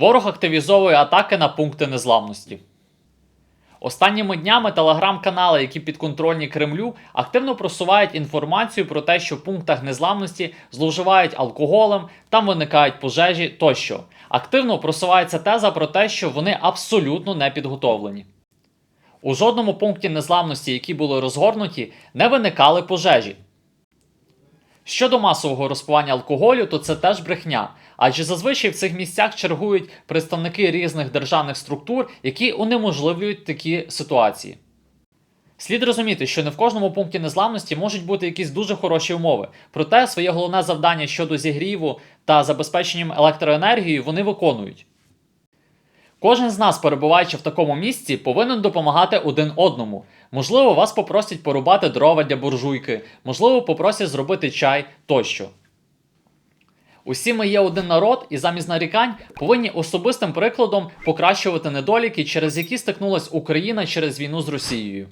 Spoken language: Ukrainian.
Ворог активізовує атаки на пункти незламності. Останніми днями телеграм-канали, які підконтрольні Кремлю, активно просувають інформацію про те, що в пунктах незламності зловживають алкоголем, там виникають пожежі тощо. Активно просувається теза про те, що вони абсолютно не підготовлені. У жодному пункті незламності, які були розгорнуті, не виникали пожежі. Щодо масового розпивання алкоголю, то це теж брехня, адже зазвичай в цих місцях чергують представники різних державних структур, які унеможливлюють такі ситуації. Слід розуміти, що не в кожному пункті незламності можуть бути якісь дуже хороші умови. Проте своє головне завдання щодо зігріву та забезпеченням електроенергією вони виконують. Кожен з нас, перебуваючи в такому місці, повинен допомагати один одному. Можливо, вас попросять порубати дрова для буржуйки, можливо, попросять зробити чай тощо. Усі ми є один народ, і замість нарікань повинні особистим прикладом покращувати недоліки, через які стикнулась Україна через війну з Росією.